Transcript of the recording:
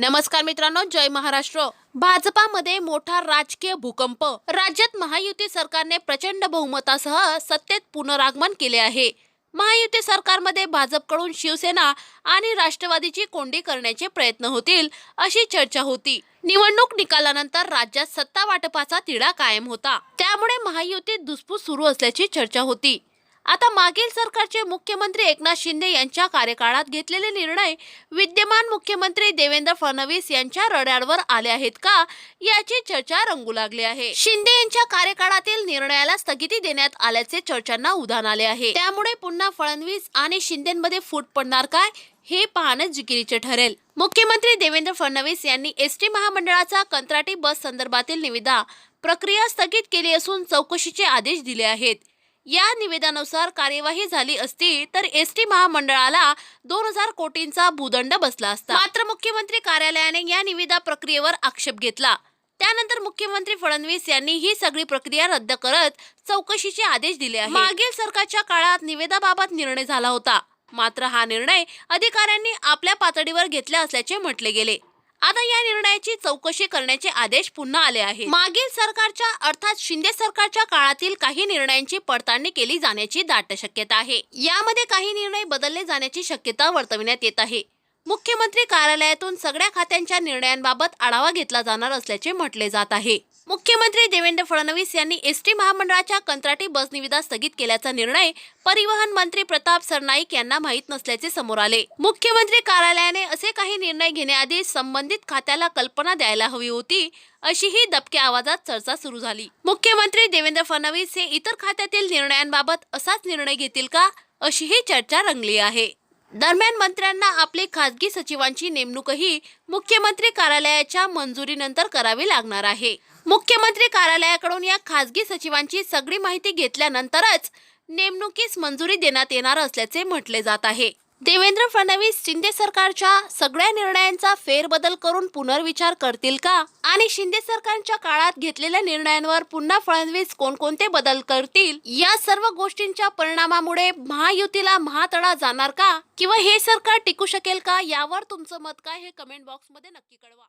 नमस्कार मित्रांनो जय महाराष्ट्र. भाजपामध्ये मोठा राजकीय भूकंप. राज्यात महायुती सरकारने प्रचंड बहुमतासह सत्तेत पुनरागमन केले आहे. महायुती सरकारमध्ये भाजपकडून शिवसेना आणि राष्ट्रवादीची कोंडी करण्याचे प्रयत्न होतील अशी चर्चा होती. निवडणूक निकालानंतर राज्यात सत्ता वाटपाचा तिढा कायम होता. त्यामुळे महायुतीत धुसफूस सुरू असल्याची चर्चा होती. आता मागील सरकारचे मुख्यमंत्री एकनाथ शिंदे यांच्या कार्यकाळात घेतलेले निर्णय विद्यमान मुख्यमंत्री देवेंद्र फडणवीस यांच्या रडारवर आले आहेत का याची चर्चा रंगू लागली आहे. शिंदे यांच्या कार्यकाळातील निर्णयाला स्थगिती देण्यात आल्याचे चर्चांना उधाण आले आहे. त्यामुळे पुन्हा फडणवीस आणि शिंदेमध्ये फूट पडणार काय हे पाहणं जिकिरीचे ठरेल. मुख्यमंत्री देवेंद्र फडणवीस यांनी एस टी महामंडळाचा कंत्राटी बस संदर्भातील निविदा प्रक्रिया स्थगित केली असून चौकशीचे आदेश दिले आहेत. या निवेदनानुसार कार्यवाही झाली असती तर एस टी महामंडळाला दोन हजार कोटींचा भूदंड बसला असता. मात्र मुख्यमंत्री कार्यालयाने या निविदा प्रक्रियेवर आक्षेप घेतला. त्यानंतर मुख्यमंत्री फडणवीस यांनी ही सगळी प्रक्रिया रद्द करत चौकशीचे आदेश दिले आहेत. मागील सरकारच्या काळात निवेदाबाबत निर्णय झाला होता. मात्र हा निर्णय अधिकाऱ्यांनी आपल्या पातळीवर घेतला असल्याचे म्हटले गेले. आता या निर्णयाची चौकशी करण्याचे आदेश पुन्हा आले आहेत. मागील सरकारच्या अर्थात शिंदे सरकारच्या काळातील काही निर्णयांची पडताळणी केली जाण्याची दाट शक्यता आहे. यामध्ये काही निर्णय बदलले जाण्याची शक्यता वर्तविण्यात येत आहे. मुख्यमंत्री कार्यालयातून सगळ्या खात्यांच्या निर्णयांबाबत आढावा घेतला जाणार असल्याचे म्हटले जात आहे. मुख्यमंत्री देवेंद्र फडणवीस यांनी एस टी महामंडळाच्या कंत्राटी बस निविदा स्थगित केल्याचा निर्णय परिवहन मंत्री प्रताप सरनाईक यांना माहीत नसल्याचे समोर आले. मुख्यमंत्री कार्यालयाने असे काही निर्णय घेण्याआधी संबंधित खात्याला कल्पना द्यायला हवी होती अशीही दबक्या आवाजात चर्चा सुरू झाली. मुख्यमंत्री देवेंद्र फडणवीस हे इतर खात्यातील निर्णयांबाबत असाच निर्णय घेतील का अशीही चर्चा रंगली आहे. दरम्यान मंत्र्यांना आपली खासगी सचिवांची नेमणूकही मुख्यमंत्री कार्यालयाच्या मंजुरीनंतर करावी लागणार आहे. मुख्यमंत्री कार्यालयाकडून या खासगी सचिवांची सगळी माहिती घेतल्यानंतरच नेमणुकीस मंजुरी देण्यात येणार असल्याचे म्हटले जात आहे. देवेंद्र फडणवीस शिंदे सरकारच्या सगळ्या निर्णयांचा फेरबदल करून पुनर्विचार करतील का? आणि शिंदे सरकारच्या काळात घेतलेल्या निर्णयांवर पुन्हा फडणवीस कोणकोणते बदल करतील? या सर्व गोष्टींच्या परिणामामुळे महायुतीला महातडा जाणार का? किंवा हे सरकार टिकू शकेल का? यावर तुमचं मत काय? हे कमेंट बॉक्समध्ये नक्की कळवा.